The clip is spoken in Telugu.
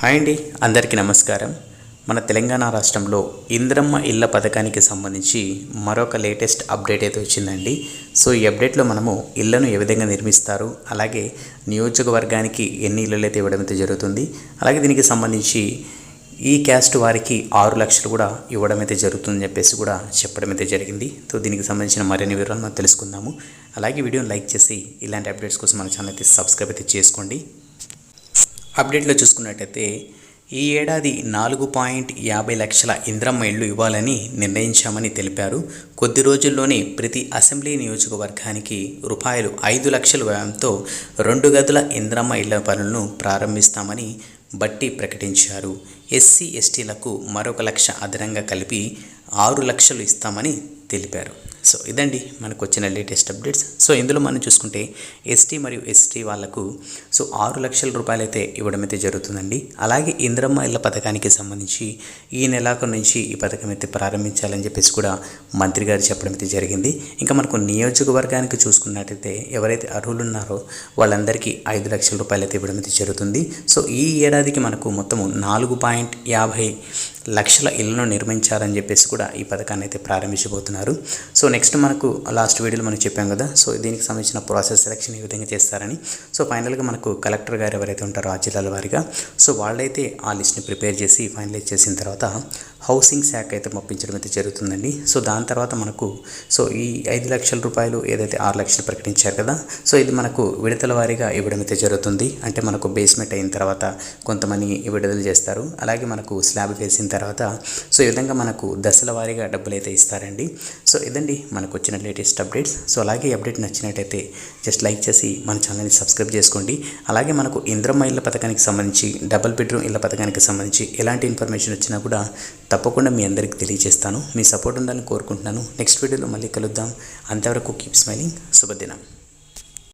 హాయ్ అండి అందరికీ నమస్కారం. మన తెలంగాణ రాష్ట్రంలో ఇంద్రమ్మ ఇళ్ళ పథకానికి సంబంధించి మరొక లేటెస్ట్ అప్డేట్ అయితే వచ్చిందండి. సో ఈ అప్డేట్లో మనము ఇళ్ళను ఏ విధంగా నిర్మిస్తారు అలాగే నియోజకవర్గానికి ఎన్ని ఇళ్ళు అయితే ఇవ్వడం అయితే జరుగుతుంది అలాగే దీనికి సంబంధించి ఈ క్యాస్ట్ వారికి ఆరు లక్షలు కూడా ఇవ్వడం అయితే జరుగుతుందని చెప్పేసి కూడా చెప్పడం అయితే జరిగింది. సో దీనికి సంబంధించిన మరిన్ని వివరాలు మనం తెలుసుకుందాము. అలాగే వీడియోని లైక్ చేసి ఇలాంటి అప్డేట్స్ కోసం మన ఛానల్ అయితే సబ్స్క్రైబ్ అయితే చేసుకోండి. అప్డేట్లో చూసుకున్నట్టయితే ఈ ఏడాది నాలుగు పాయింట్ యాభై లక్షల ఇంద్రమ్మ ఇళ్ళు ఇవ్వాలని నిర్ణయించామని తెలిపారు. కొద్ది రోజుల్లోనే ప్రతి అసెంబ్లీ నియోజకవర్గానికి రూపాయలు ఐదు లక్షల వ్యయంతో రెండు గదుల ఇంద్రమ్మ ఇళ్ళ పనులను ప్రారంభిస్తామని బట్టి ప్రకటించారు. ఎస్సీ ఎస్టీలకు మరొక లక్ష అదనంగా కలిపి ఆరు లక్షలు ఇస్తామని తెలిపారు. సో ఇదండి మనకు వచ్చిన లేటెస్ట్ అప్డేట్స్. సో ఇందులో మనం చూసుకుంటే ఎస్టీ మరియు ఎస్టీ వాళ్ళకు సో ఆరు లక్షల రూపాయలు అయితే ఇవ్వడం అయితే జరుగుతుందండి. అలాగే ఇంద్రమ్మ ఇళ్ళ పథకానికి సంబంధించి ఈ నెలాఖరు నుంచి ఈ పథకం అయితే ప్రారంభించాలని చెప్పేసి కూడా మంత్రి గారు చెప్పడం అయితే జరిగింది. ఇంకా మనకు నియోజకవర్గానికి చూసుకున్నట్టయితే ఎవరైతే అర్హులు ఉన్నారో వాళ్ళందరికీ ఐదు లక్షల రూపాయలు అయితే ఇవ్వడం అయితే జరుగుతుంది. సో ఈ ఏడాదికి మనకు మొత్తము నాలుగు పాయింట్ యాభై లక్షల ఇళ్ళను నిర్మించాలని చెప్పేసి కూడా ఈ పథకాన్ని అయితే ప్రారంభించబోతున్నారు. సో నెక్స్ట్ మనకు లాస్ట్ వీడియోలో మనం చెప్పాం కదా సో దీనికి సంబంధించిన ప్రాసెస్ సెలక్షన్ ఈ విధంగా చేస్తారని. సో ఫైనల్గా మనకు కలెక్టర్ గారు ఎవరైతే ఉంటారో ఆ జిల్లాల వారిగా సో వాళ్ళైతే ఆ లిస్ట్ని ప్రిపేర్ చేసి ఫైనలైజ్ చేసిన తర్వాత హౌసింగ్ శాఖ అయితే పంపించడం అయితే జరుగుతుందండి. సో దాని తర్వాత మనకు సో ఈ ఐదు లక్షల రూపాయలు ఏదైతే ఆరు లక్షలు ప్రకటించారు కదా సో ఇది మనకు విడతల వారీగా ఇవ్వడం అయితే జరుగుతుంది. అంటే మనకు బేస్మెంట్ అయిన తర్వాత కొంతమంది విడుదల చేస్తారు. అలాగే మనకు స్లాబ్ వేసిన తర్వాత సో ఈ విధంగా మనకు దశల వారీగా డబ్బులు అయితే ఇస్తారండి. సో ఇదండి మనకు వచ్చిన లేటెస్ట్ అప్డేట్స్. సో అలాగే అప్డేట్ నచ్చినట్టయితే జస్ట్ లైక్ చేసి మన ఛానల్ని సబ్స్క్రైబ్ చేసుకోండి. అలాగే మనకు ఇంద్రమ్మ ఇళ్ళ పథకానికి సంబంధించి డబుల్ బెడ్రూమ్ ఇళ్ళ పథకానికి సంబంధించి ఎలాంటి ఇన్ఫర్మేషన్ వచ్చినా కూడా తప్పకుండా మీ అందరికీ తెలియజేస్తాను. మీ సపోర్ట్ ఉండాలని కోరుకుంటున్నాను. నెక్స్ట్ వీడియోలో మళ్ళీ కలుద్దాం. అంతవరకు కీప్ స్మైలింగ్. శుభదినం.